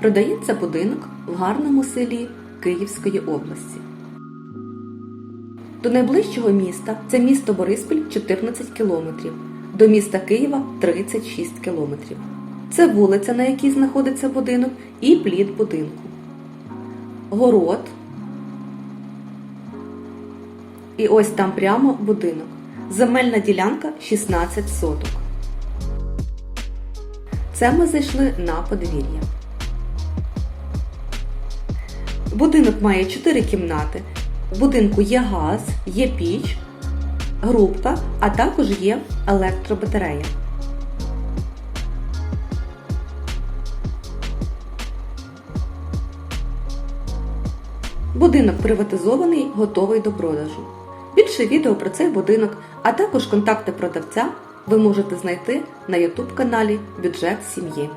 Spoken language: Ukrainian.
Продається будинок в гарному селі Київської області. До найближчого міста це місто Бориспіль 14 кілометрів, до міста Києва 36 кілометрів. Це вулиця, на якій знаходиться будинок, і плід будинку. Город. І ось там прямо будинок. Земельна ділянка 16 соток. Це ми зайшли на подвір'я. Будинок має 4 кімнати. В будинку є газ, є піч, грубка, а також є електробатарея. Будинок приватизований, готовий до продажу. Більше відео про цей будинок, а також контакти продавця ви можете знайти на YouTube каналі Бюджет сім'ї.